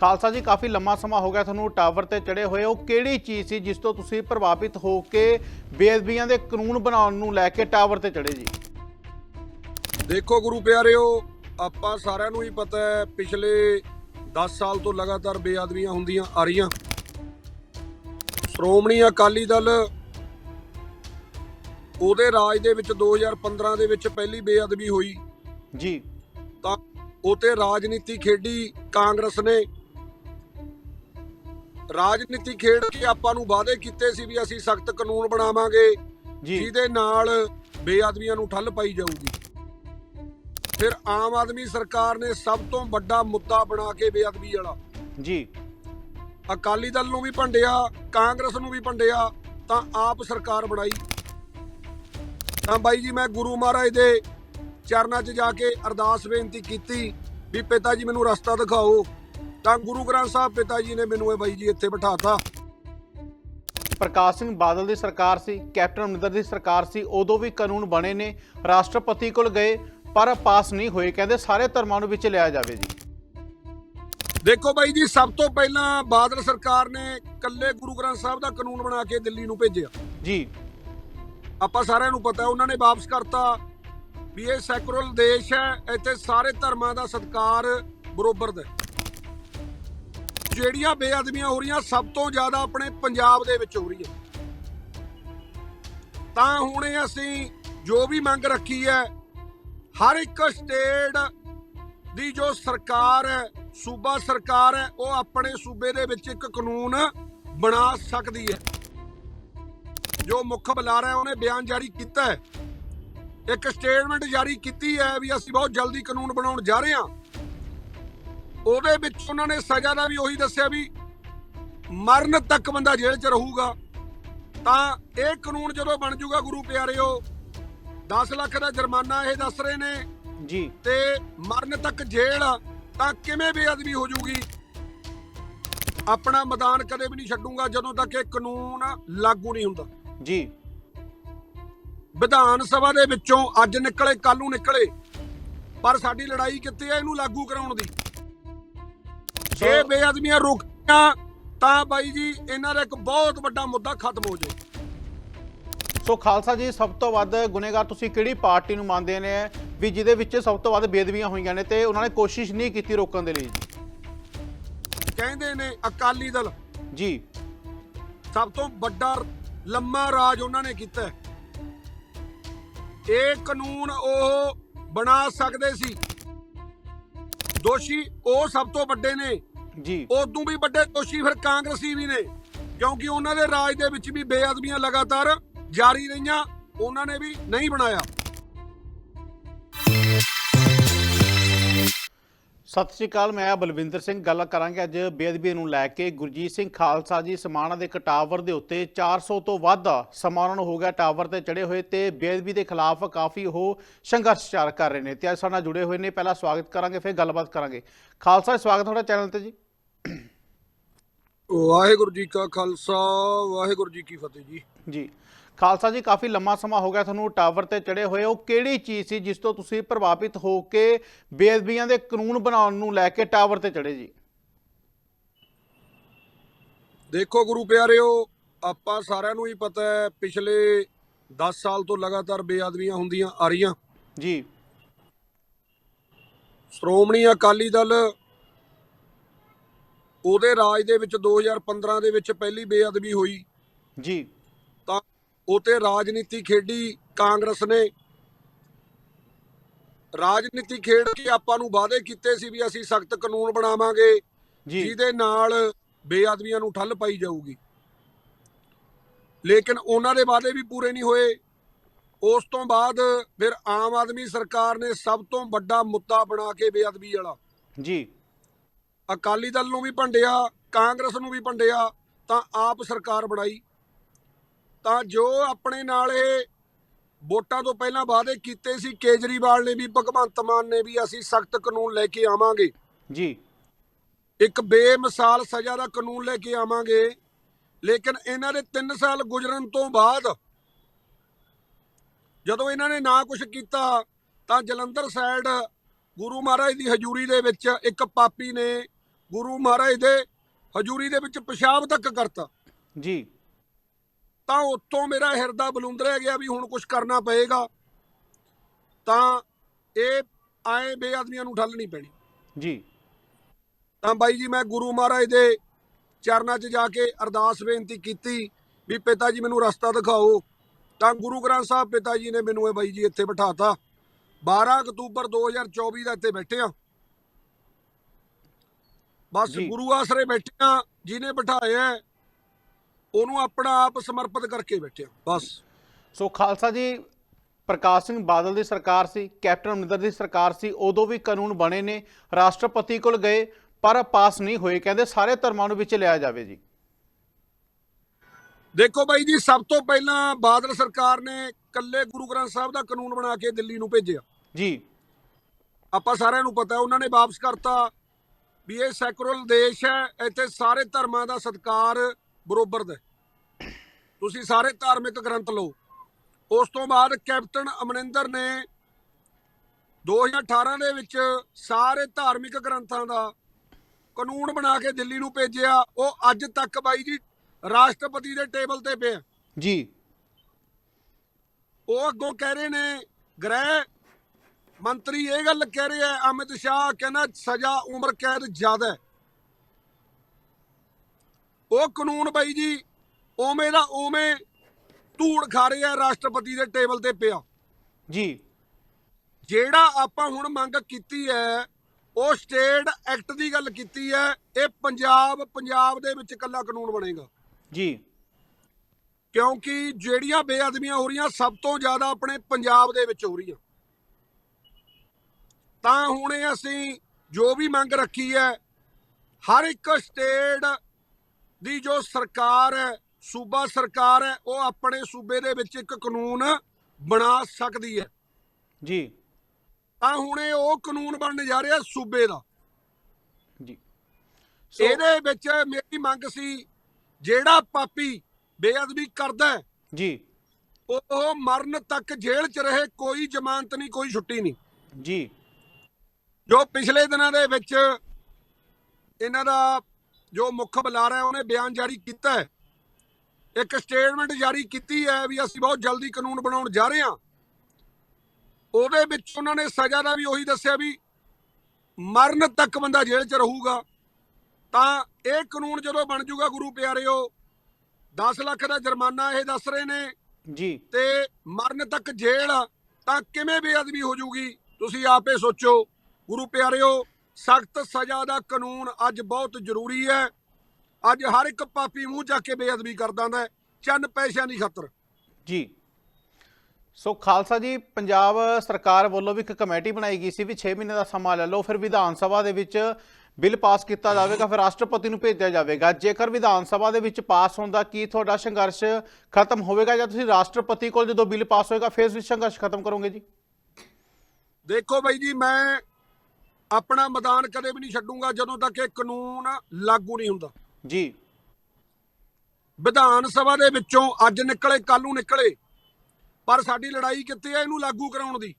ਖਾਲਸਾ ਜੀ ਕਾਫੀ ਲੰਮਾ ਸਮਾਂ ਹੋ ਗਿਆ ਤੁਹਾਨੂੰ ਟਾਵਰ ਤੇ ਚੜੇ ਹੋਏ। ਉਹ ਕਿਹੜੀ ਚੀਜ਼ ਸੀ ਜਿਸ ਤੋਂ ਤੁਸੀਂ ਪ੍ਰਭਾਵਿਤ ਹੋ ਕੇ ਬੇਅਦਬੀਆਂ ਦੇ ਕਾਨੂੰਨ ਬਣਾਉਣ ਨੂੰ ਲੈ ਕੇ ਟਾਵਰ ਤੇ ਚੜੇ ਜੀ? ਦੇਖੋ ਗੁਰੂ ਪਿਆਰਿਓ ਆਪਾਂ ਸਾਰਿਆਂ ਨੂੰ ਹੀ ਪਤਾ ਹੈ ਪਿਛਲੇ 10 ਸਾਲ ਤੋਂ ਲਗਾਤਾਰ ਬੇਅਦਬੀਆਂ ਹੁੰਦੀਆਂ ਆ ਰਹੀਆਂ। ਸ਼੍ਰੋਮਣੀ ਅਕਾਲੀ ਦਲ ਉਹਦੇ ਰਾਜ ਦੇ ਵਿੱਚ 2015 ਦੇ ਵਿੱਚ ਪਹਿਲੀ ਬੇਅਦਬੀ ਹੋਈ। ਜੀ। ਤਾਂ ਉਤੇ ਰਾਜਨੀਤੀ ਖੇਡੀ ਕਾਂਗਰਸ ਨੇ। ਰਾਜਨੀਤੀ ਖੇਡ ਕੇ ਆਪਾਂ ਨੂੰ ਵਾਅਦੇ ਕੀਤੇ ਸੀ ਵੀ ਅਸੀਂ ਸਖਤ ਕਾਨੂੰਨ ਬਣਾਵਾਂਗੇ ਜੀ। ਜਿਹਦੇ ਨਾਲ ਬੇਅਦਬੀਆਂ ਨੂੰ ਠੱਲ ਪਾਈ ਜਾਊਗੀ। ਫਿਰ ਆਮ ਆਦਮੀ ਸਰਕਾਰ ਨੇ ਸਭ ਤੋਂ ਵੱਡਾ ਮੁੱਦਾ ਬਣਾ ਕੇ ਬੇਅਦਬੀ ਵਾਲਾ। ਜੀ। ਅਕਾਲੀ ਦਲ ਨੂੰ ਵੀ ਭੰਡਿਆ ਕਾਂਗਰਸ ਨੂੰ ਵੀ ਭੰਡਿਆ ਤਾਂ ਆਪ ਸਰਕਾਰ ਬਣਾਈ। ਤਾਂ ਬਾਈ ਜੀ ਮੈਂ ਗੁਰੂ ਮਹਾਰਾਜ ਦੇ ਚਰਨਾਂ 'ਚ ਜਾ ਕੇ ਅਰਦਾਸ ਬੇਨਤੀ ਕੀਤੀ ਵੀ ਪਿਤਾ ਜੀ ਮੈਨੂੰ ਰਸਤਾ ਦਿਖਾਓ। ਤਾਂ ਗੁਰੂ ਗ੍ਰੰਥ ਸਾਹਿਬ ਪਿਤਾ ਜੀ ਨੇ ਮੈਨੂੰ ਇਹ ਬਾਈ ਜੀ ਇੱਥੇ ਬਿਠਾਤਾ। ਪ੍ਰਕਾਸ਼ ਸਿੰਘ ਬਾਦਲ ਦੀ ਸਰਕਾਰ ਸੀ ਕੈਪਟਨ ਅਮਰਿੰਦਰ ਦੀ ਸਰਕਾਰ ਸੀ ਉਦੋਂ ਵੀ ਕਾਨੂੰਨ ਬਣੇ ਨੇ ਰਾਸ਼ਟਰਪਤੀ ਕੋਲ ਗਏ ਪਰ ਪਾਸ ਨਹੀਂ ਹੋਏ ਕਹਿੰਦੇ ਸਾਰੇ ਧਰਮਾਂ ਨੂੰ ਵਿੱਚ ਲਿਆ ਜਾਵੇ ਜੀ। ਦੇਖੋ ਬਾਈ ਜੀ ਸਭ ਤੋਂ ਪਹਿਲਾਂ ਬਾਦਲ ਸਰਕਾਰ ਨੇ ਕੱਲੇ ਗੁਰੂ ਗ੍ਰੰਥ ਸਾਹਿਬ ਦਾ ਕਾਨੂੰਨ ਬਣਾ ਕੇ ਦਿੱਲੀ ਨੂੰ ਭੇਜਿਆ। ਜੀ। ਆਪਾਂ ਸਾਰਿਆਂ ਨੂੰ ਪਤਾ ਹੈ ਉਹਨਾਂ ਨੇ ਵਾਪਸ ਕਰਤਾ ਵੀ ਇਹ ਸੈਕੂਲਰ ਦੇਸ਼ ਹੈ ਇੱਥੇ ਸਾਰੇ ਧਰਮਾਂ ਦਾ ਸਤਿਕਾਰ ਬਰੋਬਰ ਦਾ। ਜਿਹੜੀਆਂ ਬੇਅਦਬੀਆਂ ਹੋ ਰਹੀਆਂ ਸਭ ਤੋਂ ਜ਼ਿਆਦਾ ਆਪਣੇ ਪੰਜਾਬ ਦੇ ਵਿੱਚ ਹੋ ਰਹੀ ਹੈ ਤਾਂ ਹੁਣ ਅਸੀਂ ਜੋ ਵੀ ਮੰਗ ਰੱਖੀ ਹੈ, ਹਰ ਇੱਕ ਸਟੇਟ ਦੀ ਜੋ ਸਰਕਾਰ ਹੈ, ਸੂਬਾ ਸਰਕਾਰ ਹੈ, ਉਹ ਆਪਣੇ ਸੂਬੇ ਦੇ ਵਿੱਚ ਇੱਕ ਕਾਨੂੰਨ ਬਣਾ ਸਕਦੀ ਹੈ। ਜੋ ਮੁੱਖ ਬੁਲਾਰਾ ਹੈ, ਉਹਨੇ ਬਿਆਨ ਜਾਰੀ ਕੀਤਾ ਹੈ। ਇੱਕ ਸਟੇਟਮੈਂਟ ਜਾਰੀ ਕੀਤੀ ਹੈ ਵੀ ਅਸੀਂ ਬਹੁਤ ਜਲਦੀ ਕਾਨੂੰਨ ਬਣਾਉਣ ਜਾ ਰਹੇ ਹਾਂ। ਉਹਦੇ ਵਿੱਚ ਉਹਨਾਂ ਨੇ ਸਜ਼ਾ ਦਾ ਵੀ ਉਹੀ ਦੱਸਿਆ ਵੀ ਮਰਨ ਤੱਕ ਬੰਦਾ ਜੇਲ੍ਹ 'ਚ ਰਹੂਗਾ। ਤਾਂ ਇਹ ਕਾਨੂੰਨ ਜਦੋਂ ਬਣ ਜਾਊਗਾ ਗੁਰੂ ਪਿਆਰਿਓ 10 ਲੱਖ ਦਾ ਜੁਰਮਾਨਾ ਇਹ ਦੱਸ ਰਹੇ ਨੇ। ਜੀ। ਤੇ ਮਰਨ ਤੱਕ ਜੇਲ੍ਹ ਤਾਂ ਕਿਵੇਂ ਬੇਅਦਬੀ ਹੋ ਜੂਗੀ? ਆਪਣਾ ਮੈਦਾਨ ਕਦੇ ਵੀ ਨਹੀਂ ਛੱਡੂਗਾ ਜਦੋਂ ਤੱਕ ਇਹ ਕਾਨੂੰਨ ਲਾਗੂ ਨਹੀਂ ਹੁੰਦਾ। ਜੀ। ਵਿਧਾਨ ਸਭਾ ਦੇ ਵਿੱਚੋਂ ਅੱਜ ਨਿਕਲੇ ਕੱਲ ਨੂੰ ਨਿਕਲੇ। ਪਰ ਸਾਡੀ ਲੜਾਈ ਕਿੱਥੇ ਹੈ ਇਹਨੂੰ ਲਾਗੂ ਕਰਾਉਣ ਦੀ? ਜੇ ਬੇਅਦਬੀਆਂ ਰੁਕੀਆਂ ਤਾਂ ਬਾਈ ਜੀ ਇਹਨਾਂ ਦਾ ਇੱਕ ਬਹੁਤ ਵੱਡਾ ਮੁੱਦਾ ਖਤਮ ਹੋ ਜਾਏ ਸੋ ਖਾਲਸਾ ਜੀ ਸਭ ਤੋਂ ਵੱਧ ਗੁਨੇਗਾਰ ਤੁਸੀਂ ਕਿਹੜੀ ਪਾਰਟੀ ਨੂੰ ਮੰਨਦੇ ਨੇ ਵੀ ਜਿਹਦੇ ਵਿੱਚ ਸਭ ਤੋਂ ਵੱਧ ਬੇਅਦਬੀਆਂ ਹੋਈਆਂ ਨੇ ਤੇ ਉਹਨਾਂ ਨੇ ਕੋਸ਼ਿਸ਼ ਨਹੀਂ ਕੀਤੀ ਰੋਕਣ ਦੇ ਲਈ ਕਹਿੰਦੇ ਨੇ ਅਕਾਲੀ ਦਲ। ਜੀ। ਸਭ ਤੋਂ ਵੱਡਾ ਲੰਮਾ ਰਾਜ ਉਹਨਾਂ ਨੇ ਕੀਤਾ। ਇਹ ਕਾਨੂੰਨ ਉਹ ਬਣਾ ਸਕਦੇ ਸੀ। ਦੋਸ਼ੀ ਉਹ ਸਭ ਤੋਂ ਵੱਡੇ ਨੇ। ਜੀ। ਉਦੋਂ ਵੀ ਵੱਡੇ ਦੋਸ਼ੀ ਫਿਰ ਕਾਂਗਰਸੀ ਵੀ ਨੇ, ਕਿਉਂਕਿ ਉਹਨਾਂ ਦੇ ਰਾਜ ਦੇ ਵਿੱਚ ਵੀ ਬੇਅਦਬੀਆਂ ਲਗਾਤਾਰ ਜਾਰੀ ਰਹੀਆਂ, ਉਹਨਾਂ ਨੇ ਵੀ ਨਹੀਂ ਬਣਾਇਆ। ਸਤਿ ਸ਼੍ਰੀ ਅਕਾਲ ਮੈਂ ਬਲਵਿੰਦਰ ਸਿੰਘ ਗੱਲ ਕਰਾਂਗੇ ਅੱਜ ਬੇਅਦਬੀ ਨੂੰ ਲੈ ਕੇ। ਗੁਰਜੀਤ ਸਿੰਘ ਖਾਲਸਾ ਜੀ ਸਮਾਣਾ ਦੇ ਇੱਕ ਟਾਵਰ ਦੇ ਉੱਤੇ 400 ਤੋਂ ਵੱਧ ਸਮਾਂ ਉਹਨਾਂ ਨੂੰ ਹੋ ਗਿਆ ਟਾਵਰ ਤੇ ਚੜੇ ਹੋਏ ਤੇ ਬੇਅਦਬੀ ਦੇ ਖਿਲਾਫ ਕਾਫੀ ਉਹ ਸੰਘਰਸ਼ ਚਾਰ ਕਰ ਰਹੇ ਨੇ। ਤੇ ਅੱਜ ਸਾਡੇ ਨਾਲ ਜੁੜੇ ਹੋਏ ਨੇ ਪਹਿਲਾਂ ਸਵਾਗਤ ਕਰਾਂਗੇ ਫਿਰ ਗੱਲਬਾਤ ਕਰਾਂਗੇ। ਖਾਲਸਾ ਸਵਾਗਤ ਤੁਹਾਡਾ ਚੈਨਲ ਤੇ ਜੀ। ਵਾਹਿਗੁਰੂ ਜੀ ਕਾ ਖਾਲਸਾ ਵਾਹਿਗੁਰੂ ਜੀ ਕੀ ਫਤਿਹ ਜੀ। ਜੀ। ਖਾਲਸਾ ਜੀ ਕਾਫੀ ਲੰਮਾ ਸਮਾਂ ਹੋ ਗਿਆ ਤੁਹਾਨੂੰ ਟਾਵਰ ਤੇ ਚੜੇ ਹੋਏ। ਉਹ ਕਿਹੜੀ ਚੀਜ਼ ਸੀ ਜਿਸ ਤੋਂ ਤੁਸੀਂ ਪ੍ਰਭਾਵਿਤ ਹੋ ਕੇ ਬੇਅਦਬੀਆਂ ਦੇ ਕਾਨੂੰਨ ਬਣਾਉਣ ਨੂੰ ਲੈ ਕੇ ਟਾਵਰ ਤੇ ਚੜੇ ਜੀ? ਦੇਖੋ ਗੁਰੂ ਪਿਆਰਿਓ ਆਪਾਂ ਸਾਰਿਆਂ ਨੂੰ ਹੀ ਪਤਾ ਹੈ ਪਿਛਲੇ 10 ਸਾਲ ਤੋਂ ਲਗਾਤਾਰ ਬੇਅਦਬੀਆਂ ਹੁੰਦੀਆਂ ਆ ਰਹੀਆਂ। ਜੀ। ਸ਼੍ਰੋਮਣੀ ਅਕਾਲੀ ਦਲ ਉਹਦੇ ਰਾਜ ਦੇ ਵਿੱਚ 2015 ਦੇ ਵਿੱਚ ਪਹਿਲੀ ਬੇਅਦਬੀ ਹੋਈ। ਜੀ। ਉਤੇ ਰਾਜਨੀਤੀ ਖੇਡੀ ਕਾਂਗਰਸ ਨੇ। ਰਾਜਨੀਤੀ ਖੇਡ ਕੇ ਆਪਾਂ ਨੂੰ ਵਾਅਦੇ ਕੀਤੇ ਸੀ ਵੀ ਅਸੀਂ ਸਖਤ ਕਾਨੂੰਨ ਬਣਾਵਾਂਗੇ ਜਿਹਦੇ ਨਾਲ ਬੇਅਦਬੀਆਂ ਨੂੰ ਠੱਲ ਪਾਈ ਜਾਊਗੀ। ਲੇਕਿਨ ਉਹਨਾਂ ਦੇ ਵਾਅਦੇ ਵੀ ਪੂਰੇ ਨਹੀਂ ਹੋਏ। ਉਸ ਤੋਂ ਬਾਅਦ ਫਿਰ ਆਮ ਆਦਮੀ ਸਰਕਾਰ ਨੇ ਸਭ ਤੋਂ ਵੱਡਾ ਮੁੱਦਾ ਬਣਾ ਕੇ ਬੇਅਦਬੀ ਵਾਲਾ। ਜੀ। ਅਕਾਲੀ ਦਲ ਨੂੰ ਵੀ ਭੰਡਿਆ ਕਾਂਗਰਸ ਨੂੰ ਵੀ ਭੰਡਿਆ ਤਾਂ ਆਪ ਸਰਕਾਰ ਬਣਾਈ। ਤਾਂ ਜੋ ਆਪਣੇ ਨਾਲ ਇਹ ਵੋਟਾਂ ਤੋਂ ਪਹਿਲਾਂ ਵਾਅਦੇ ਕੀਤੇ ਸੀ ਕੇਜਰੀਵਾਲ ਨੇ ਵੀ ਭਗਵੰਤ ਮਾਨ ਨੇ ਵੀ ਅਸੀਂ ਸਖਤ ਕਾਨੂੰਨ ਲੈ ਕੇ ਆਵਾਂਗੇ। ਜੀ। ਇੱਕ ਬੇਮਿਸਾਲ ਸਜ਼ਾ ਦਾ ਕਾਨੂੰਨ ਲੈ ਕੇ ਆਵਾਂਗੇ। ਲੇਕਿਨ ਇਹਨਾਂ ਦੇ 3 ਸਾਲ ਗੁਜ਼ਰਨ ਤੋਂ ਬਾਅਦ ਜਦੋਂ ਇਹਨਾਂ ਨੇ ਨਾ ਕੁਝ ਕੀਤਾ ਤਾਂ ਜਲੰਧਰ ਸਾਈਡ ਗੁਰੂ ਮਹਾਰਾਜ ਦੀ ਹਜ਼ੂਰੀ ਦੇ ਵਿੱਚ ਇੱਕ ਪਾਪੀ ਨੇ ਗੁਰੂ ਮਹਾਰਾਜ ਦੇ ਹਜ਼ੂਰੀ ਦੇ ਵਿੱਚ ਪਿਸ਼ਾਬ ਤੱਕ ਕਰਤਾ। ਜੀ। ਤਾਂ ਉੱਤੋਂ ਮੇਰਾ ਹਿਰਦਾ ਬਲੁੰਦਰਿਆ ਗਿਆ ਵੀ ਹੁਣ ਕੁਝ ਕਰਨਾ ਪਏਗਾ। ਤਾਂ ਇਹ ਆਏ ਬੇਆਦਮੀਆਂ ਨੂੰ ਠੱਲ ਨਹੀਂ ਪੈਣੀ। ਜੀ। ਤਾਂ ਬਾਈ ਜੀ ਮੈਂ ਗੁਰੂ ਮਹਾਰਾਜ ਦੇ ਚਰਨਾਂ 'ਚ ਜਾ ਕੇ ਅਰਦਾਸ ਬੇਨਤੀ ਕੀਤੀ ਵੀ ਪਿਤਾ ਜੀ ਮੈਨੂੰ ਰਸਤਾ ਦਿਖਾਓ। ਤਾਂ ਗੁਰੂ ਗ੍ਰੰਥ ਸਾਹਿਬ ਪਿਤਾ ਜੀ ਨੇ ਮੈਨੂੰ ਇਹ ਬਾਈ ਜੀ ਇੱਥੇ ਬਿਠਾਤਾ। 12 ਅਕਤੂਬਰ 2024 ਦਾ ਇੱਥੇ ਬੈਠੇ ਆ ਬਸ। ਗੁਰੂ ਆਸਰੇ ਬੈਠੇ ਆ ਜਿਹਨੇ ਬਿਠਾਇਆ ਉਹਨੂੰ ਆਪਣਾ ਆਪ ਸਮਰਪਿਤ ਕਰਕੇ ਬੈਠੇ ਆ ਬਸ। ਸੋ ਖਾਲਸਾ ਜੀ ਪ੍ਰਕਾਸ਼ ਸਿੰਘ ਬਾਦਲ ਦੀ ਸਰਕਾਰ ਸੀ ਕੈਪਟਨ ਅਮਰਿੰਦਰ ਦੀ ਸਰਕਾਰ ਸੀ ਉਦੋਂ ਵੀ ਕਾਨੂੰਨ ਬਣੇ ਨੇ ਰਾਸ਼ਟਰਪਤੀ ਕੋਲ ਗਏ ਪਰ ਪਾਸ ਨਹੀਂ ਹੋਏ ਕਹਿੰਦੇ ਸਾਰੇ ਧਰਮਾਂ ਨੂੰ ਵਿੱਚ ਲਿਆ ਜਾਵੇ ਜੀ। ਦੇਖੋ ਬਾਈ ਜੀ ਸਭ ਤੋਂ ਪਹਿਲਾਂ ਬਾਦਲ ਸਰਕਾਰ ਨੇ ਕੱਲੇ ਗੁਰੂ ਗ੍ਰੰਥ ਸਾਹਿਬ ਦਾ ਕਾਨੂੰਨ ਬਣਾ ਕੇ ਦਿੱਲੀ ਨੂੰ ਭੇਜਿਆ। ਜੀ। ਆਪਾਂ ਸਾਰਿਆਂ ਨੂੰ ਪਤਾ ਉਹਨਾਂ ਨੇ ਵਾਪਸ ਕਰਤਾ ਵੀ ਇਹ ਸੈਕੂਲਰ ਦੇਸ਼ ਹੈ ਇੱਥੇ ਸਾਰੇ ਧਰਮਾਂ ਦਾ ਸਤਿਕਾਰ ਬਰੋਬਰ ਦਾ। ਤੁਸੀਂ ਸਾਰੇ ਧਾਰਮਿਕ ਗ੍ਰੰਥ ਲਓ। ਉਸ ਤੋਂ ਬਾਅਦ ਕੈਪਟਨ ਅਮਰਿੰਦਰ ਨੇ 2018 ਦੇ ਵਿੱਚ ਸਾਰੇ ਧਾਰਮਿਕ ਗ੍ਰੰਥਾਂ ਦਾ ਕਾਨੂੰਨ ਬਣਾ ਕੇ ਦਿੱਲੀ ਨੂੰ ਭੇਜਿਆ। ਉਹ ਅੱਜ ਤੱਕ ਬਾਈ ਜੀ ਰਾਸ਼ਟਰਪਤੀ ਦੇ ਟੇਬਲ ਤੇ ਪਿਆ ਜੀ। ਉਹ ਅੱਗੋਂ ਕਹਿ ਰਹੇ ਨੇ ਗ੍ਰਹਿ ਮੰਤਰੀ ਇਹ ਗੱਲ ਕਹਿ ਰਿਹਾ ਅਮਿਤ ਸ਼ਾਹ ਕਹਿੰਦਾ ਸਜ਼ਾ ਉਮਰ ਕੈਦ ਜ਼ਿਆਦਾ ਹੈ। ਉਹ ਕਾਨੂੰਨ ਬਾਈ ਜੀ ਉਵੇਂ ਦਾ ਉਵੇਂ ਧੂੜ ਖਾ ਰਿਹਾ ਰਾਸ਼ਟਰਪਤੀ ਦੇ ਟੇਬਲ ਤੇ ਪਿਆ। ਜੀ। ਜਿਹੜਾ ਆਪਾਂ ਹੁਣ ਮੰਗ ਕੀਤੀ ਹੈ ਉਹ ਸਟੇਟ ਐਕਟ ਦੀ ਗੱਲ ਕੀਤੀ ਹੈ ਇਹ ਪੰਜਾਬ ਪੰਜਾਬ ਦੇ ਵਿੱਚ ਇਕੱਲਾ ਕਾਨੂੰਨ ਬਣੇਗਾ। ਜੀ। ਕਿਉਂਕਿ ਜਿਹੜੀਆਂ ਬੇਅਦਬੀਆਂ ਹੋ ਰਹੀਆਂ ਸਭ ਤੋਂ ਜ਼ਿਆਦਾ ਆਪਣੇ ਪੰਜਾਬ ਦੇ ਵਿੱਚ ਹੋ ਰਹੀਆਂ। ਤਾਂ ਹੁਣ ਅਸੀਂ ਜੋ ਵੀ ਮੰਗ ਰੱਖੀ ਹੈ ਹਰ ਇੱਕ ਸਟੇਟ ਦੀ ਜੋ ਸਰਕਾਰ ਹੈ ਸੂਬਾ ਸਰਕਾਰ ਹੈ ਉਹ ਆਪਣੇ ਸੂਬੇ ਦੇ ਵਿੱਚ ਇੱਕ ਕਾਨੂੰਨ ਬਣਾ ਸਕਦੀ ਹੈ। ਜੀ। ਤਾਂ ਹੁਣ ਇਹ ਉਹ ਕਾਨੂੰਨ ਬਣਨ ਜਾ ਰਿਹਾ ਸੂਬੇ ਦਾ। ਜੀ। ਇਹਦੇ ਵਿੱਚ ਮੇਰੀ ਮੰਗ ਸੀ ਜਿਹੜਾ ਪਾਪੀ ਬੇਅਦਬੀ ਕਰਦਾ ਜੀ। ਉਹ ਮਰਨ ਤੱਕ ਜੇਲ੍ਹ 'ਚ ਰਹੇ ਕੋਈ ਜ਼ਮਾਨਤ ਨਹੀਂ ਕੋਈ ਛੁੱਟੀ ਨਹੀਂ। ਜੀ। ਜੋ ਪਿਛਲੇ ਦਿਨਾਂ ਦੇ ਵਿੱਚ ਇਹਨਾਂ ਦਾ ਜੋ ਮੁੱਖ ਬੁਲਾਰਾ ਹੈ ਉਹਨੇ ਬਿਆਨ ਜਾਰੀ ਕੀਤਾ ਹੈ। ਇੱਕ ਸਟੇਟਮੈਂਟ ਜਾਰੀ ਕੀਤੀ ਹੈ ਵੀ ਅਸੀਂ ਬਹੁਤ ਜਲਦੀ ਕਾਨੂੰਨ ਬਣਾਉਣ ਜਾ ਰਹੇ ਹਾਂ। ਉਹਦੇ ਵਿੱਚ ਉਹਨਾਂ ਨੇ ਸਜ਼ਾ ਦਾ ਵੀ ਉਹੀ ਦੱਸਿਆ ਵੀ ਮਰਨ ਤੱਕ ਬੰਦਾ ਜੇਲ੍ਹ 'ਚ ਰਹੂਗਾ। ਤਾਂ ਇਹ ਕਾਨੂੰਨ ਜਦੋਂ ਬਣ ਜਾਊਗਾ ਗੁਰੂ ਪਿਆਰਿਓ 10 ਲੱਖ ਦਾ ਜੁਰਮਾਨਾ ਇਹ ਦੱਸ ਰਹੇ ਨੇ। ਜੀ। ਤੇ ਮਰਨ ਤੱਕ ਜੇਲ੍ਹ ਤਾਂ ਕਿਵੇਂ ਬੇਅਦਬੀ ਹੋ ਜੂਗੀ? ਤੁਸੀਂ ਆਪੇ ਸੋਚੋ। ਗੁਰੂ ਪਿਆਰਿਓ ਸਖਤ ਸਜ਼ਾ ਦਾ ਕਾਨੂੰਨ ਅੱਜ ਬਹੁਤ ਜ਼ਰੂਰੀ ਹੈ। ਅੱਜ ਹਰ ਇੱਕ ਪਾਪੀ ਮੂੰਹ ਚੱਕ ਕੇ ਬੇਅਦਬੀ ਕਰਦਾ ਹੈ। ਚੰਨ ਪੈਸਿਆਂ ਦੀ ਖਾਤਰ। ਜੀ। ਸੋ ਖਾਲਸਾ ਜੀ ਪੰਜਾਬ ਸਰਕਾਰ ਵੱਲੋਂ ਵੀ ਇੱਕ ਕਮੇਟੀ ਬਣਾਈ ਗਈ ਸੀ ਵੀ 6 ਮਹੀਨੇ ਦਾ ਸਮਾਂ ਲੈ ਲਓ। ਫਿਰ ਵਿਧਾਨ ਸਭਾ ਦੇ ਵਿੱਚ ਬਿੱਲ ਪਾਸ ਕੀਤਾ ਜਾਵੇਗਾ ਫਿਰ ਰਾਸ਼ਟਰਪਤੀ ਨੂੰ ਭੇਜਿਆ ਜਾਵੇਗਾ। ਜੇਕਰ ਵਿਧਾਨ ਸਭਾ ਦੇ ਵਿੱਚ ਪਾਸ ਹੁੰਦਾ ਕੀ ਤੁਹਾਡਾ ਸੰਘਰਸ਼ ਖਤਮ ਹੋਵੇਗਾ ਜਾਂ ਤੁਸੀਂ ਰਾਸ਼ਟਰਪਤੀ ਕੋਲ ਜਦੋਂ ਬਿੱਲ ਪਾਸ ਹੋਏਗਾ ਫਿਰ ਵੀ ਸੰਘਰਸ਼ ਖਤਮ ਕਰੋਗੇ ਜੀ? ਦੇਖੋ ਬਾਈ ਜੀ ਮੈਂ ਆਪਣਾ ਮੈਦਾਨ ਕਦੇ ਵੀ ਨਹੀਂ ਛੱਡੂੰਗਾ ਜਦੋਂ ਤੱਕ ਇਹ ਕਾਨੂੰਨ ਲਾਗੂ ਨਹੀਂ ਹੁੰਦਾ। ਜੀ। ਵਿਧਾਨ ਸਭਾ ਦੇ ਵਿੱਚੋਂ ਅੱਜ ਨਿਕਲੇ ਕੱਲ ਨੂੰ ਨਿਕਲੇ ਪਰ ਸਾਡੀ ਲੜਾਈ ਕਿੱਥੇ ਹੈ ਇਹਨੂੰ ਲਾਗੂ ਕਰਾਉਣ ਦੀ?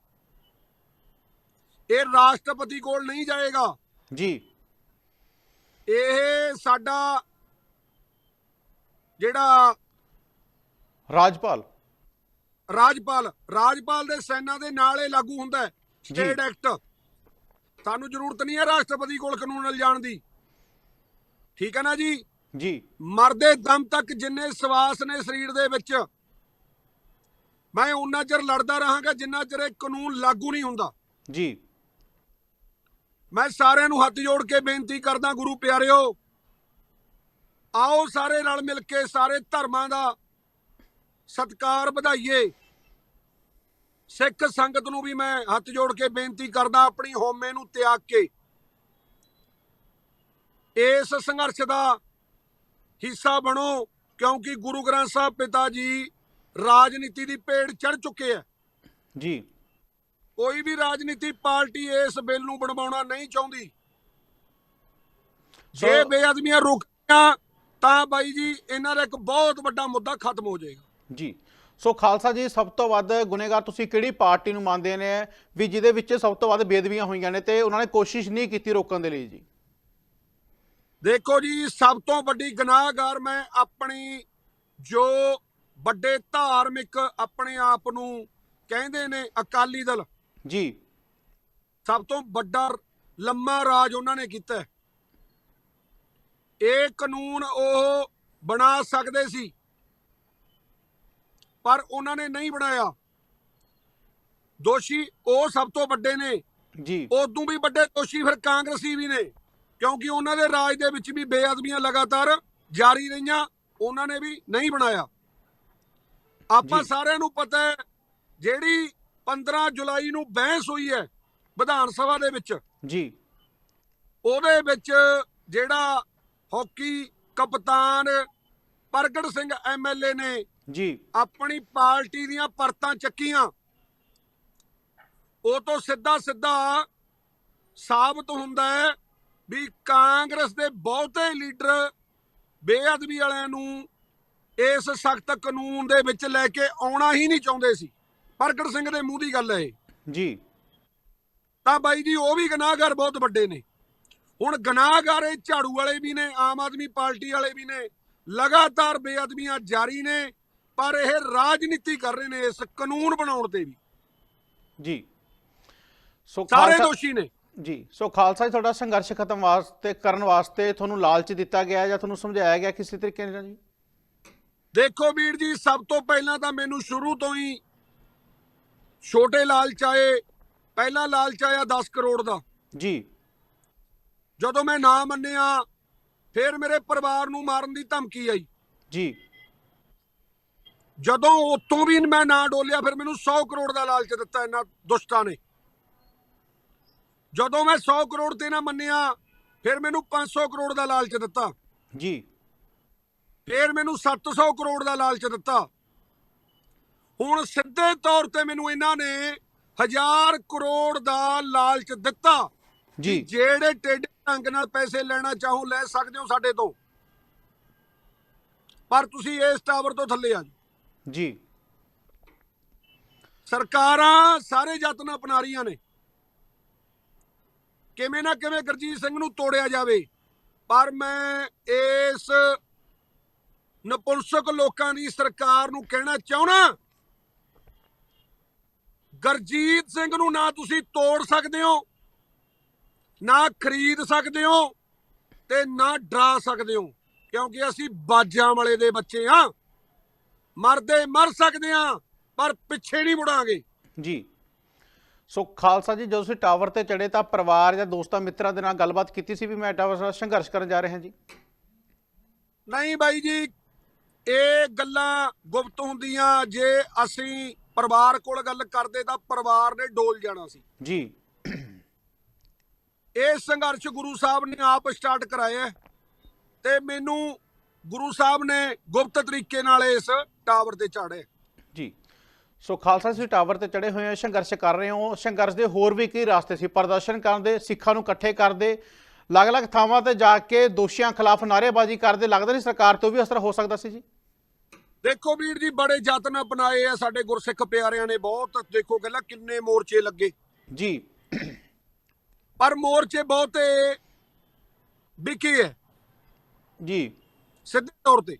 ਇਹ ਰਾਸ਼ਟਰਪਤੀ ਕੋਲ ਨਹੀਂ ਜਾਏਗਾ। ਜੀ। ਇਹ ਸਾਡਾ ਜਿਹੜਾ ਰਾਜਪਾਲ। ਰਾਜਪਾਲ ਰਾਜਪਾਲ ਦੇ ਸੈਨਾ ਦੇ ਨਾਲ ਇਹ ਲਾਗੂ ਹੁੰਦਾ ਹੈ। State act. ਸਾਨੂੰ ਜ਼ਰੂਰਤ ਨਹੀਂ ਹੈ ਰਾਸ਼ਟਰਪਤੀ ਕੋਲ ਕਾਨੂੰਨ ਲਿਜਾਣ ਦੀ। ਠੀਕ ਹੈ ਨਾ ਜੀ? ਜੀ। ਮਰਦੇ ਦਮ ਤੱਕ ਜਿੰਨੇ ਸਵਾਸ ਨੇ ਸਰੀਰ ਦੇ ਵਿੱਚ ਮੈਂ ਉਹਨਾਂ ਚਿਰ ਲੜਦਾ ਰਹਾਂਗਾ ਜਿੰਨਾ ਚਿਰ ਇਹ ਕਾਨੂੰਨ ਲਾਗੂ ਨਹੀਂ ਹੁੰਦਾ। ਜੀ। ਮੈਂ ਸਾਰਿਆਂ ਨੂੰ ਹੱਥ ਜੋੜ ਕੇ ਬੇਨਤੀ ਕਰਦਾ ਗੁਰੂ ਪਿਆਰਿਓ ਆਓ ਸਾਰੇ ਰਲ ਮਿਲ ਕੇ ਸਾਰੇ ਧਰਮਾਂ ਦਾ ਸਤਕਾਰ ਵਧਾਈਏ। ਸਿੱਖ ਸੰਗਤ ਨੂੰ ਵੀ ਮੈਂ ਹੱਥ ਜੋੜ ਕੇ ਬੇਨਤੀ ਕਰਦਾ ਆਪਣੀ ਹਉਮੈ ਨੂੰ ਤਿਆਗ ਕੇ। ਇਸ ਸੰਘਰਸ਼ ਦਾ ਹਿੱਸਾ ਬਣੋ ਕਿਉਂਕਿ ਗੁਰੂ ਗ੍ਰੰਥ ਸਾਹਿਬ ਪਿਤਾ ਜੀ ਰਾਜਨੀਤੀ ਦੀ ਭੇਡ ਚੜ ਚੁੱਕੇ ਹੈ ਜੀ। ਕੋਈ ਵੀ ਰਾਜਨੀਤੀ ਪਾਰਟੀ ਇਸ ਬਿੱਲ ਨੂੰ ਬਣਵਾਉਣਾ ਨਹੀਂ ਚਾਹੁੰਦੀ। ਜੇ ਬੇਅਦਮੀਆਂ ਰੁਕੀਆਂ ਤਾਂ ਬਾਈ ਜੀ ਇਹਨਾਂ ਦਾ ਇੱਕ ਬਹੁਤ ਵੱਡਾ ਮੁੱਦਾ ਖਤਮ ਹੋ ਜਾਏਗਾ। ਜੀ। ਸੋ ਖਾਲਸਾ ਜੀ ਸਭ ਤੋਂ ਵੱਧ ਗੁਨੇਗਾਰ ਤੁਸੀਂ ਕਿਹੜੀ ਪਾਰਟੀ ਨੂੰ ਮੰਨਦੇ ਨੇ? ਵੀ ਜਿਹਦੇ ਵਿੱਚ ਸਭ ਤੋਂ ਵੱਧ ਬੇਦਬੀਆਂ ਹੋਈਆਂ ਨੇ ਤੇ ਉਹਨਾਂ ਨੇ ਕੋਸ਼ਿਸ਼ ਨਹੀਂ ਕੀਤੀ ਰੋਕਣ ਦੇ ਲਈ ਜੀ। ਦੇਖੋ ਜੀ ਸਭ ਤੋਂ ਵੱਡੀ ਗੁਨਾਹਗਾਰ ਮੈਂ ਆਪਣੀ ਜੋ ਵੱਡੇ ਧਾਰਮਿਕ ਆਪਣੇ ਆਪ ਨੂੰ ਕਹਿੰਦੇ ਨੇ ਅਕਾਲੀ ਦਲ। ਜੀ। ਸਭ ਤੋਂ ਵੱਡਾ ਲੰਮਾ ਰਾਜ ਉਹਨਾਂ ਨੇ ਕੀਤਾ। ਇਹ ਕਾਨੂੰਨ ਉਹ ਬਣਾ ਸਕਦੇ ਸੀ ਪਰ ਉਹਨਾਂ ਨੇ ਨਹੀਂ ਬਣਾਇਆ। ਦੋਸ਼ੀ ਉਹ ਸਭ ਤੋਂ ਵੱਡੇ ਨੇ। ਜੀ। ਉਦੋਂ ਵੀ ਵੱਡੇ ਦੋਸ਼ੀ ਫਿਰ ਕਾਂਗਰਸੀ ਵੀ ਨੇ। ਕਿਉਂਕਿ ਉਹਨਾਂ ਦੇ ਰਾਜ ਦੇ ਵਿੱਚ ਵੀ ਬੇਅਦਬੀਆਂ ਲਗਾਤਾਰ ਜਾਰੀ ਰਹੀਆਂ ਉਹਨਾਂ ਨੇ ਵੀ ਨਹੀਂ ਬਣਾਇਆ। ਆਪਾਂ। ਸਾਰਿਆਂ ਨੂੰ ਪਤਾ ਹੈ ਜਿਹੜੀ 15 ਜੁਲਾਈ ਨੂੰ ਬਹਿਸ ਹੋਈ ਹੈ ਵਿਧਾਨ ਸਭਾ ਦੇ ਵਿੱਚ। ਜੀ। ਉਹਦੇ ਵਿੱਚ ਜਿਹੜਾ ਹਾਕੀ ਕਪਤਾਨ ਪ੍ਰਗਟ ਸਿੰਘ ਐਮਐਲਏ ਨੇ ਜੀ। ਆਪਣੀ ਪਾਰਟੀ ਦੀਆਂ ਪਰਤਾਂ ਚੱਕੀਆਂ। ਉਹ ਤੋਂ ਸਿੱਧਾ ਸਿੱਧਾ ਸਾਬਤ ਹੁੰਦਾ ਹੈ ਵੀ ਕਾਂਗਰਸ ਦੇ ਬਹੁਤੇ ਲੀਡਰ ਬੇਅਦਬੀ ਵਾਲਿਆਂ ਨੂੰ ਇਸ ਸਖਤ ਕਾਨੂੰਨ ਦੇ ਵਿੱਚ ਲੈ ਕੇ ਆਉਣਾ ਹੀ ਨਹੀਂ ਚਾਹੁੰਦੇ ਸੀ। ਪ੍ਰਗਟ ਸਿੰਘ ਦੇ ਮੂੰਹ ਦੀ ਗੱਲ ਹੈ ਜੀ। ਤਾਂ ਬਾਈ ਜੀ ਉਹ ਵੀ ਗੁਨਾਹਗਾਰ ਬਹੁਤ ਵੱਡੇ ਨੇ। ਹੁਣ ਗੁਨਾਹਗਾਰ ਇਹ ਝਾੜੂ ਵਾਲੇ ਵੀ ਨੇ ਆਮ ਆਦਮੀ ਪਾਰਟੀ ਵਾਲੇ ਵੀ ਨੇ। ਲਗਾਤਾਰ ਬੇਅਦਬੀਆਂ ਜਾਰੀ ਨੇ। ਪਰ ਇਹ ਰਾਜਨੀਤੀ ਕਰ ਰਹੇ ਨੇ ਇਸ ਕਾਨੂੰਨ ਬਣਾਉਣ ਤੇ ਵੀ। ਜੀ। ਸੋ ਸਾਰੇ ਦੋਸ਼ੀ ਨੇ। ਜੀ। ਸੋ ਖਾਲਸਾ ਜੀ ਤੁਹਾਡਾ ਸੰਘਰਸ਼ ਖਤਮ ਵਾਸਤੇ ਕਰਨ ਵਾਸਤੇ ਤੁਹਾਨੂੰ ਲਾਲਚ ਦਿੱਤਾ ਗਿਆ ਜਾਂ ਤੁਹਾਨੂੰ ਸਮਝਾਇਆ ਗਿਆ ਕਿਸੇ ਤਰੀਕੇ ਨਾਲ ਜੀ? ਦੇਖੋ ਵੀਰ ਜੀ ਸਭ ਤੋਂ ਪਹਿਲਾਂ ਤਾਂ ਮੈਨੂੰ ਸ਼ੁਰੂ ਤੋਂ ਹੀ ਛੋਟੇ ਲਾਲਚ ਆਏ। ਪਹਿਲਾ ਲਾਲਚ ਆਇਆ 10 ਕਰੋੜ ਦਾ। ਜੀ। ਜਦੋਂ ਮੈਂ ਨਾ ਮੰਨਿਆ ਫਿਰ ਮੇਰੇ ਪਰਿਵਾਰ ਨੂੰ ਮਾਰਨ ਦੀ ਧਮਕੀ ਆਈ। ਜੀ। ਜਦੋਂ ਉਤੋਂ ਵੀ ਮੈਂ ਨਾ ਡੋਲਿਆ ਫਿਰ ਮੈਨੂੰ 100 ਕਰੋੜ ਦਾ ਲਾਲਚ ਦਿੱਤਾ ਇਹਨਾਂ ਦੁਸ਼ਟਾਂ ਨੇ। ਜਦੋਂ ਮੈਂ 100 ਕਰੋੜ ਤੇ ਨਾ ਮੰਨਿਆ ਫਿਰ ਮੈਨੂੰ 500 ਕਰੋੜ ਦਾ ਲਾਲਚ ਦਿੱਤਾ। ਜੀ। ਫਿਰ ਮੈਨੂੰ 700 ਕਰੋੜ ਦਾ ਲਾਲਚ ਦਿੱਤਾ। ਹੁਣ ਸਿੱਧੇ ਤੌਰ ਤੇ ਮੈਨੂੰ ਇਹਨਾਂ ਨੇ 1000 ਕਰੋੜ ਦਾ ਲਾਲਚ ਦਿੱਤਾ ਜੀ। ਜਿਹੜੇ ਟੇਡੇ ਢੰਗ ਨਾਲ ਪੈਸੇ ਲੈਣਾ ਚਾਹੋ ਲੈ ਸਕਦੇ ਹੋ ਸਾਡੇ ਤੋਂ। ਪਰ ਤੁਸੀਂ ਇਸ ਟਾਵਰ ਤੋਂ ਥੱਲੇ ਆ ਜਾਓ। ਜੀ। ਸਰਕਾਰਾਂ ਸਾਰੇ ਯਤਨ ਅਪਣਾ ਰਹੀਆਂ ਨੇ। ਕਿਵੇਂ ਨਾ ਕਿਵੇਂ ਗੁਰਜੀਤ ਸਿੰਘ ਨੂੰ ਤੋੜਿਆ ਜਾਵੇ। ਪਰ ਮੈਂ ਇਸ ਨਪੁੰਸਕ ਲੋਕਾਂ ਦੀ ਸਰਕਾਰ ਨੂੰ ਕਹਿਣਾ ਚਾਹਣਾ ਗੁਰਜੀਤ ਸਿੰਘ ਨੂੰ ਨਾ ਤੁਸੀਂ ਤੋੜ ਸਕਦੇ ਹੋ, ਨਾ ਖਰੀਦ ਸਕਦੇ ਹੋ ਤੇ ਨਾ ਡਰਾ ਸਕਦੇ ਹੋ। ਕਿਉਂਕਿ ਅਸੀਂ ਬਾਜਾਂ ਵਾਲੇ ਦੇ ਬੱਚੇ ਆ ਮਰਦੇ ਮਰ ਸਕਦੇ ਆ ਪਰ ਪਿੱਛੇ ਨਹੀਂ ਮੁੜਾਂਗੇ। ਜੀ। ਸੋ ਖਾਲਸਾ ਜੀ ਜਦੋਂ ਤੁਸੀਂ ਟਾਵਰ ਤੇ ਚੜੇ ਤਾਂ ਪਰਿਵਾਰ ਜਾਂ ਦੋਸਤਾਂ ਮਿੱਤਰਾਂ ਦੇ ਨਾਲ ਗੱਲਬਾਤ ਕੀਤੀ ਸੀ ਵੀ ਮੈਂ ਟਾਵਰ ਨਾਲ ਸੰਘਰਸ਼ ਕਰਨ ਜਾ ਰਿਹਾ ਜੀ? ਨਹੀਂ ਬਾਈ ਜੀ ਇਹ ਗੱਲਾਂ ਗੁਪਤ ਹੁੰਦੀਆਂ ਜੇ ਅਸੀਂ ਪਰਿਵਾਰ ਕੋਲ ਗੱਲ ਕਰਦੇ ਤਾਂ ਪਰਿਵਾਰ ਨੇ ਡੋਲ ਜਾਣਾ ਸੀ। ਜੀ। ਇਹ ਸੰਘਰਸ਼ ਗੁਰੂ ਸਾਹਿਬ ਨੇ ਆਪ ਸਟਾਰਟ ਕਰਾਇਆ ਤੇ ਮੈਨੂੰ ਗੁਰੂ ਸਾਹਿਬ ਨੇ ਗੁਪਤ ਤਰੀਕੇ ਨਾਲ ਇਸ ਟਾਵਰ ਤੇ ਚਾੜਿਆ ਜੀ। ਸੋ ਖਾਲਸਾ ਤੁਸੀਂ ਟਾਵਰ ਤੇ ਚੜੇ ਹੋਏ ਹੋ ਸੰਘਰਸ਼ ਕਰ ਰਹੇ ਹੋ। ਸੰਘਰਸ਼ ਦੇ ਹੋਰ ਵੀ ਕਈ ਰਾਸਤੇ ਸੀ। ਪ੍ਰਦਰਸ਼ਨ ਕਰਨ ਦੇ ਸਿੱਖਾਂ ਨੂੰ ਇਕੱਠੇ ਕਰਦੇ ਅਲੱਗ-ਅਲੱਗ ਥਾਵਾਂ ਤੇ ਜਾ ਕੇ ਦੋਸ਼ੀਆਂ ਖਿਲਾਫ ਨਾਅਰੇਬਾਜ਼ੀ ਕਰਦੇ ਲੱਗਦਾ ਨਹੀਂ ਸਰਕਾਰ ਤੋਂ ਵੀ ਅਸਰ ਹੋ ਸਕਦਾ ਸੀ ਜੀ? ਦੇਖੋ ਵੀਰ ਜੀ ਬੜੇ ਯਤਨ ਅਪਣਾਏ ਆ ਸਾਡੇ ਗੁਰਸਿੱਖ ਪਿਆਰਿਆਂ ਨੇ ਬਹੁਤ। ਦੇਖੋ ਗੱਲਾਂ ਕਿੰਨੇ ਮੋਰਚੇ ਲੱਗੇ। ਜੀ। ਪਰ ਮੋਰਚੇ ਬਹੁਤੇ ਵਿਕੇ ਹੈ। ਜੀ। ਸਿੱਧੇ ਤੌਰ ਤੇ।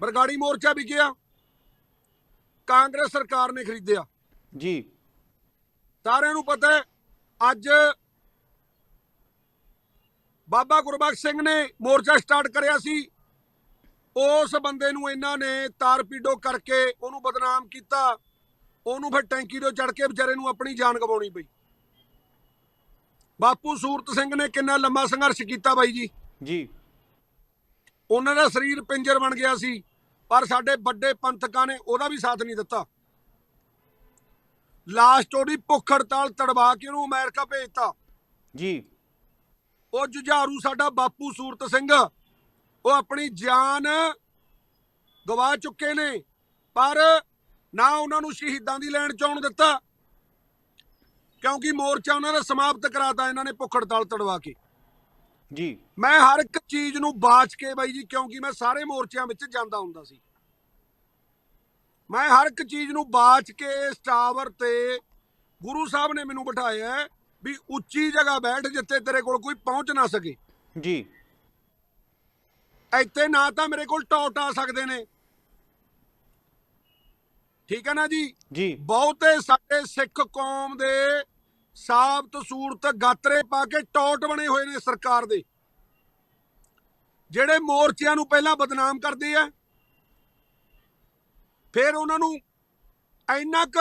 ਬਰਗਾੜੀ ਮੋਰਚਾ ਵਿਕਿਆ ਕਾਂਗਰਸ ਸਰਕਾਰ ਨੇ ਖਰੀਦਿਆ। ਜੀ। ਸਾਰਿਆਂ ਨੂੰ ਪਤਾ ਹੈ ਅੱਜ ਬਾਬਾ ਗੁਰਬਖਸ਼ ਸਿੰਘ ਨੇ ਮੋਰਚਾ ਸਟਾਰਟ ਕਰਿਆ ਸੀ। ਉਸ ਬੰਦੇ ਨੂੰ ਇਹਨਾਂ ਨੇ ਤਾਰਪੀਡੋ ਕਰਕੇ ਉਹਨੂੰ ਬਦਨਾਮ ਕੀਤਾ। ਉਹਨੂੰ ਫਿਰ ਟੈਂਕੀ ਤੋਂ ਚੜ ਕੇ ਵਿਚਾਰੇ ਨੂੰ ਆਪਣੀ ਜਾਨ ਗਵਾਉਣੀ ਪਈ। ਬਾਪੂ ਸੂਰਤ ਸਿੰਘ ਨੇ ਕਿੰਨਾ ਲੰਮਾ ਸੰਘਰਸ਼ ਕੀਤਾ ਬਾਈ ਜੀ। ਜੀ। ਉਹਨਾਂ ਦਾ ਸਰੀਰ ਪਿੰਜਰ ਬਣ ਗਿਆ ਸੀ ਪਰ ਸਾਡੇ ਵੱਡੇ ਪੰਥਕਾਂ ਨੇ ਉਹਦਾ ਵੀ ਸਾਥ ਨਹੀਂ ਦਿੱਤਾ। ਲਾਸਟ ਉਹਦੀ ਭੁੱਖ ਹੜਤਾਲ ਤੜਵਾ ਕੇ ਉਹਨੂੰ ਅਮਰੀਕਾ ਭੇਜਤਾ। ਜੀ। ਉਹ ਜੁਝਾਰੂ ਸਾਡਾ ਬਾਪੂ ਸੂਰਤ ਸਿੰਘ ਉਹ ਆਪਣੀ ਜਾਨ ਗਵਾ ਚੁੱਕੇ ਨੇ ਪਰ ਨਾ ਉਹਨਾਂ ਨੂੰ ਸ਼ਹੀਦਾਂ ਦੀ ਲੈਣ ਚੌਣ ਦਿੱਤਾ ਕਿਉਂਕਿ ਮੋਰਚਾ ਉਹਨਾਂ ਦਾ ਸਮਾਪਤ ਕਰਾਤਾ ਇਹਨਾਂ ਨੇ ਭੁੱਖ ਹੜਤਾਲ ਤੜਵਾ ਕੇ। ਜੀ। ਮੈਂ ਹਰ ਇੱਕ ਚੀਜ਼ ਨੂੰ ਬਾਚ ਕੇ ਬਾਈ ਜੀ ਕਿਉਂਕਿ ਮੈਂ ਸਾਰੇ ਮੋਰਚਿਆਂ ਵਿੱਚ ਜਾਂਦਾ ਹੁੰਦਾ ਸੀ। ਮੈਂ ਹਰ ਇੱਕ ਚੀਜ਼ ਨੂੰ ਬਾਚ ਕੇ ਇਸ ਟਾਵਰ ਤੇ ਗੁਰੂ ਸਾਹਿਬ ਨੇ ਮੈਨੂੰ ਬਿਠਾਇਆ ਵੀ ਉੱਚੀ ਜਗ੍ਹਾ ਬੈਠ ਜਿੱਥੇ ਤੇਰੇ ਕੋਲ ਕੋਈ ਪਹੁੰਚ ਨਾ ਸਕੇ। ਜੀ। ਇੱਥੇ ਨਾ ਤਾਂ ਮੇਰੇ ਕੋਲ ਟੌਟ ਆ ਸਕਦੇ ਨੇ। ਠੀਕ ਹੈ ਨਾ ਜੀ? ਜੀ। ਬਹੁਤੇ ਸਾਡੇ ਸਿੱਖ ਕੌਮ ਦੇ ਸਾਬਤ ਸੂਰਤ ਗਾਤਰੇ ਪਾ ਕੇ ਟੌਟ ਬਣੇ ਹੋਏ ਨੇ ਸਰਕਾਰ ਦੇ। ਜਿਹੜੇ ਮੋਰਚਿਆਂ ਨੂੰ ਪਹਿਲਾਂ ਬਦਨਾਮ ਕਰਦੇ ਆ ਫਿਰ ਉਹਨਾਂ ਨੂੰ ਇੰਨਾ ਕੁ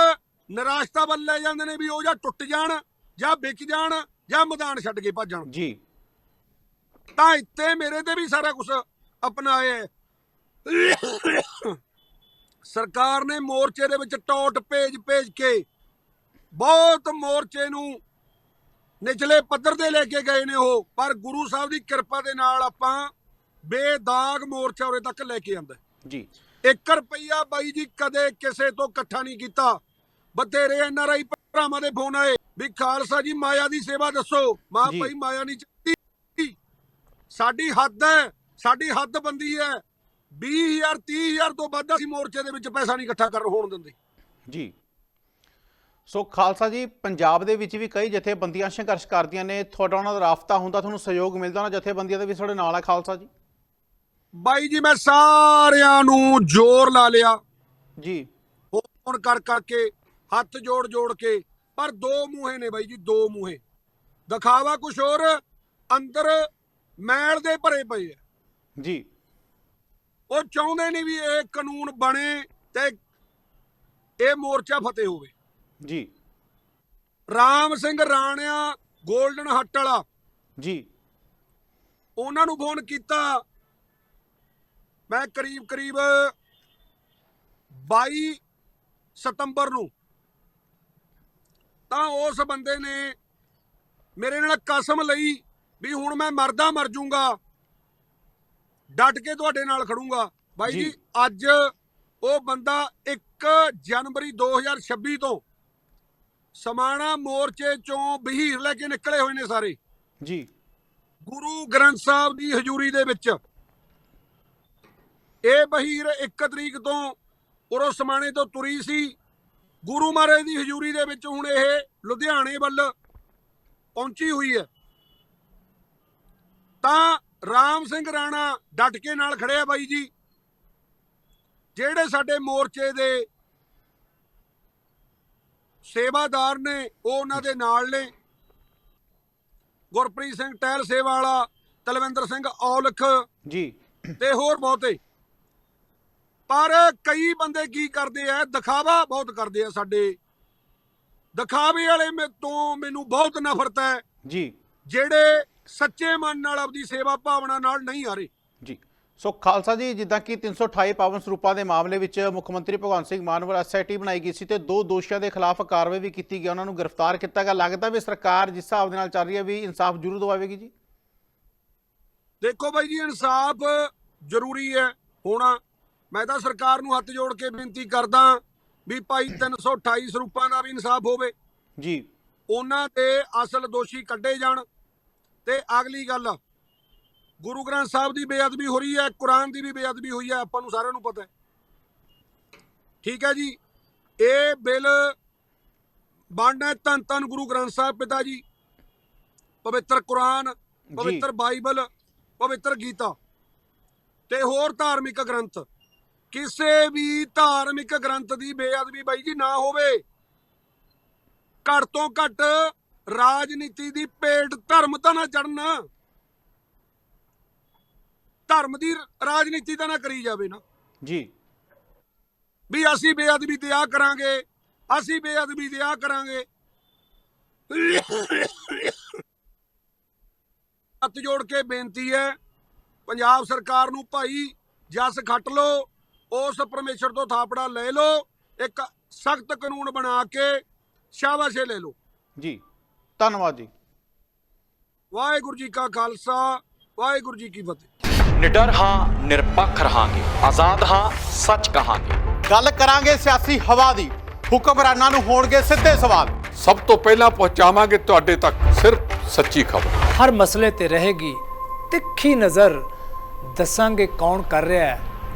ਨਿਰਾਸ਼ਤਾ ਵੱਲ ਲੈ ਜਾਂਦੇ ਨੇ ਵੀ ਉਹ ਜਾਂ ਟੁੱਟ ਜਾਣ ਜਾਂ ਵਿਕ ਜਾਣ ਜਾਂ ਮੈਦਾਨ ਛੱਡ ਕੇ ਭੱਜ ਜਾਣ ਜੀ ਤਾਂ ਇੱਥੇ ਮੇਰੇ ਤੇ ਵੀ ਸਾਰਾ ਕੁਝ ਅਪਣਾਇਆ ਹੈ। ਸਰਕਾਰ ਨੇ ਮੋਰਚੇ ਦੇ ਵਿੱਚ ਟੌਟ ਭੇਜ ਭੇਜ ਕੇ ਬਹੁਤ ਮੋਰਚੇ ਨੂੰ ਨਿਚਲੇ ਪੱਧਰ ਤੇ ਲੈ ਕੇ ਗਏ ਨੇ ਉਹ ਪਰ ਗੁਰੂ ਸਾਹਿਬ ਦੀ ਕਿਰਪਾ ਦੇ ਨਾਲ ਆਪਾਂ ਬੇਦਾਗ ਮੋਰਚਾ ਉਰੇ ਤੱਕ ਲੈ ਕੇ ਆਂਦਾ। ਜੀ। 1 ਰੁਪਈਆ ਬਾਈ ਜੀ ਕਦੇ ਕਿਸੇ ਤੋਂ ਇਕੱਠਾ ਨਹੀਂ ਕੀਤਾ। ਬਥੇਰੇ ਐਨਆਰਆਈ ਭਰਾਵਾਂ ਦੇ ਫੋਨ ਆਏ ਵੀ ਖਾਲਸਾ ਜੀ ਮਾਇਆ ਦੀ ਸੇਵਾ ਦੱਸੋ। ਮਾਂ। ਭਾਈ ਮਾਇਆ ਨਹੀਂ ਚਾਹੀਦੀ। ਸਾਡੀ ਹੱਦ ਹੈ ਸਾਡੀ ਹੱਦ ਬੰਦੀ ਹੈ। 20000 30000 ਤੋਂ ਵੱਧ ਅਸੀਂ ਮੋਰਚੇ ਦੇ ਵਿੱਚ ਪੈਸਾ ਨਹੀਂ ਇਕੱਠਾ ਕਰ ਹੋਣ ਦਿੰਦੇ। ਜੀ। ਸੋ ਖਾਲਸਾ ਜੀ ਪੰਜਾਬ ਦੇ ਵਿੱਚ ਵੀ ਕਈ ਜਥੇਬੰਦੀਆਂ ਸੰਘਰਸ਼ ਕਰਦੀਆਂ ਨੇ। ਤੁਹਾਡਾ ਉਹਨਾਂ ਦਾ ਰਾਫਤਾ ਹੁੰਦਾ ਤੁਹਾਨੂੰ ਸਹਿਯੋਗ ਮਿਲਦਾ ਉਹਨਾਂ ਜਥੇਬੰਦੀਆਂ ਦੇ ਵੀ ਤੁਹਾਡੇ ਨਾਲ ਹੈ ਖਾਲਸਾ ਜੀ। ਬਾਈ ਜੀ ਮੈਂ ਸਾਰਿਆਂ ਨੂੰ ਜ਼ੋਰ ਲਾ ਲਿਆ। ਜੀ। ਫੋਨ ਕਰ ਕਰਕੇ ਹੱਥ ਜੋੜ ਜੋੜ ਕੇ ਪਰ ਦੋ ਮੂਹੇ ਨੇ ਬਾਈ ਜੀ ਦੋ ਮੂਹੇ। ਦਿਖਾਵਾ ਕੁਛ ਹੋਰ ਅੰਦਰ ਮੈਲ ਦੇ ਭਰੇ ਪਏ ਆ। ਜੀ। ਉਹ ਚਾਹੁੰਦੇ ਨਹੀਂ ਵੀ ਇਹ ਕਾਨੂੰਨ ਬਣੇ ਤੇ ਇਹ ਮੋਰਚਾ ਫਤਿਹ ਹੋਵੇ। ਜੀ। ਰਾਮ ਸਿੰਘ ਰਾਣਿਆ 골ਡਨ ਹੱਟ ਵਾਲਾ। ਜੀ। ਉਹਨਾਂ ਨੂੰ ਫੋਨ ਕੀਤਾ ਮੈਂ ਕਰੀਬ ਕਰੀਬ 22 ਸਤੰਬਰ ਨੂੰ। ਤਾਂ ਉਸ ਬੰਦੇ ਨੇ ਮੇਰੇ ਨਾਲ ਕਸਮ ਲਈ ਵੀ ਹੁਣ ਮੈਂ ਮਰਦਾ ਮਰ ਜਾਊਂਗਾ ਡਟ ਕੇ ਤੁਹਾਡੇ ਨਾਲ ਖੜੂੰਗਾ। ਬਾਈ ਜੀ। ਅੱਜ ਉਹ ਬੰਦਾ 1 ਜਨਵਰੀ 2026 ਤੋਂ ਸਮਾਣਾ ਮੋਰਚੇ ਚੋਂ ਬਹੀਰ ਲੈ ਕੇ ਨਿਕਲੇ ਹੋਏ ਨੇ ਸਾਰੇ। ਜੀ। ਗੁਰੂ ਗ੍ਰੰਥ ਸਾਹਿਬ ਦੀ ਹਜ਼ੂਰੀ ਦੇ ਵਿੱਚ। ਇਹ ਬਹੀਰ 1 ਤਰੀਕ ਤੋਂ ਉਰੋਂ ਸਮਾਣੇ ਤੋਂ ਤੁਰੀ ਸੀ। ਗੁਰੂ ਮਹਾਰਾਜ ਦੀ ਹਜ਼ੂਰੀ ਦੇ ਵਿੱਚ ਹੁਣ ਇਹ ਲੁਧਿਆਣੇ ਵੱਲ ਪਹੁੰਚੀ ਹੋਈ ਹੈ। ਤਾਂ ਰਾਮ ਸਿੰਘ ਰਾਣਾ ਡਟ ਕੇ ਨਾਲ ਖੜਿਆ ਬਾਈ ਜੀ। ਜਿਹੜੇ ਸਾਡੇ ਮੋਰਚੇ ਦੇ ਸੇਵਾਦਾਰ ਨੇ ਉਹ ਉਹਨਾਂ ਦੇ ਨਾਲ ਨੇ। ਗੁਰਪ੍ਰੀਤ ਸਿੰਘ ਟਹਿਲ ਸੇਵਾ ਵਾਲਾ ਤਲਵਿੰਦਰ ਸਿੰਘ ਔਲਖ ਜੀ। ਤੇ ਹੋਰ ਬਹੁਤੇ। ਪਰ ਕਈ ਬੰਦੇ ਕੀ ਕਰਦੇ ਆ ਦਿਖਾਵਾ ਬਹੁਤ ਕਰਦੇ ਆ ਸਾਡੇ। ਦਿਖਾਵੇ ਵਾਲੇ ਮੇ ਤੋਂ ਮੈਨੂੰ ਬਹੁਤ ਨਫ਼ਰਤ ਹੈ। ਜੀ। ਜਿਹੜੇ ਸੱਚੇ ਮਨ ਨਾਲ ਆਪਦੀ ਸੇਵਾ ਭਾਵਨਾ ਨਾਲ ਨਹੀਂ ਆ ਰਹੇ ਜੀ। ਸੋ ਖਾਲਸਾ ਜੀ ਜਿੱਦਾਂ ਕਿ 328 ਪਾਵਨ ਸਰੂਪਾਂ ਦੇ ਮਾਮਲੇ ਵਿੱਚ ਮੁੱਖ ਮੰਤਰੀ ਭਗਵੰਤ ਸਿੰਘ ਮਾਨ ਵੱਲੋਂ ਐਸਆਈਟੀ ਬਣਾਈ ਗਈ ਸੀ ਤੇ ਦੋ ਦੋਸ਼ੀਆਂ ਦੇ ਖਿਲਾਫ ਕਾਰਵਾਈ ਵੀ ਕੀਤੀ ਗਈ ਉਹਨਾਂ ਨੂੰ ਗ੍ਰਿਫਤਾਰ ਕੀਤਾ ਗਿਆ। ਲੱਗਦਾ ਵੀ ਸਰਕਾਰ ਜਿਸ ਹਿਸਾਬ ਦੇ ਨਾਲ ਚੱਲ ਰਹੀ ਹੈ ਵੀ ਇਨਸਾਫ ਜ਼ਰੂਰ ਦਿਵਾਵੇਗੀ ਜੀ? ਦੇਖੋ ਬਾਈ ਜੀ ਇਨਸਾਫ ਜ਼ਰੂਰੀ ਹੈ ਹੋਣਾ। ਮੈਂ ਤਾਂ ਸਰਕਾਰ ਨੂੰ ਹੱਥ ਜੋੜ ਕੇ ਬੇਨਤੀ ਕਰਦਾ ਵੀ ਭਾਈ 328 ਸਰੂਪਾਂ ਦਾ ਵੀ ਇਨਸਾਫ ਹੋਵੇ। ਜੀ। ਉਹਨਾਂ ਦੇ ਅਸਲ ਦੋਸ਼ੀ ਕੱਢੇ ਜਾਣ। ਤੇ ਅਗਲੀ ਗੱਲ ਗੁਰੂ ਗ੍ਰੰਥ ਸਾਹਿਬ ਦੀ ਬੇਅਦਬੀ ਹੋ ਰਹੀ ਹੈ ਕੁਰਾਨ ਦੀ ਵੀ ਬੇਅਦਬੀ ਹੋਈ ਹੈ ਆਪਾਂ ਨੂੰ ਸਾਰਿਆਂ ਨੂੰ ਪਤਾ ਹੈ। ਠੀਕ ਹੈ ਜੀ। ਇਹ ਬਿੱਲ ਬਣਨਾ ਹੈ ਧੰਨ ਧੰਨ ਗੁਰੂ ਗ੍ਰੰਥ ਸਾਹਿਬ ਪਿਤਾ ਜੀ। ਪਵਿੱਤਰ ਕੁਰਾਨ ਪਵਿੱਤਰ ਬਾਈਬਲ ਪਵਿੱਤਰ ਗੀਤਾ ਤੇ ਹੋਰ ਧਾਰਮਿਕ ਗ੍ਰੰਥ। ਕਿਸੇ ਵੀ ਧਾਰਮਿਕ ਗ੍ਰੰਥ ਦੀ ਬੇਅਦਬੀ ਬਾਈ ਜੀ ਨਾ ਹੋਵੇ। ਘੱਟ ਤੋਂ ਘੱਟ ਰਾਜਨੀਤੀ ਦੀ ਪੇਟ ਧਰਮ ਤਾਂ ਨਾ ਚੜਨ ਧਰਮ ਦੀ ਰਾਜਨੀਤੀ ਤਾਂ ਨਾ ਕਰੀ ਜਾਵੇ ਨਾ। ਜੀ। ਵੀ ਅਸੀਂ ਬੇਅਦਬੀ ਤੇ ਆ ਕਰਾਂਗੇ ਅਸੀਂ ਬੇਅਦਬੀ ਤੇ ਆ ਕਰਾਂਗੇ। ਹੱਥ ਜੋੜ ਕੇ ਬੇਨਤੀ ਹੈ ਪੰਜਾਬ ਸਰਕਾਰ ਨੂੰ ਭਾਈ ਜਸ ਖੱਟ ਲੋ ਉਸ ਪਰਮੇਸ਼ਰ ਤੋਂ ਥਾਪੜਾ ਲੈ ਲੋ ਇੱਕ ਸਖਤ ਕਾਨੂੰਨ ਬਣਾ ਕੇ ਸ਼ਾਬਾਸ਼ੇ ਲੈ ਲੋ ਜੀ ਧੰਨਵਾਦ ਜੀ। ਵਾਹਿਗੁਰੂ ਜੀ ਕਾ ਖਾਲਸਾ ਵਾਹਿਗੁਰੂ ਜੀ ਕੀ ਫਤਿਹ। ਨਿਡਰ ਹਾਂ ਨਿਰਪੱਖ ਰਹਾਂਗੇ। ਆਜ਼ਾਦ ਹਾਂ ਸੱਚ ਕਹਾਂਗੇ। ਗੱਲ ਕਰਾਂਗੇ ਸਿਆਸੀ ਹਵਾ ਦੀ। ਹੁਕਮਰਾਨਾਂ ਨੂੰ ਹੋਣਗੇ ਸਿੱਧੇ ਸਵਾਲ। ਸਭ ਤੋਂ ਪਹਿਲਾਂ ਪਹੁੰਚਾਵਾਂਗੇ ਤੁਹਾਡੇ ਤੱਕ ਸਿਰਫ ਸੱਚੀ ਖਬਰ। ਹਰ ਮਸਲੇ ਤੇ ਰਹੇਗੀ ਤਿੱਖੀ ਨਜ਼ਰ। ਦੱਸਾਂਗੇ ਕੌਣ ਕਰ ਰਿਹਾ ਹੈ।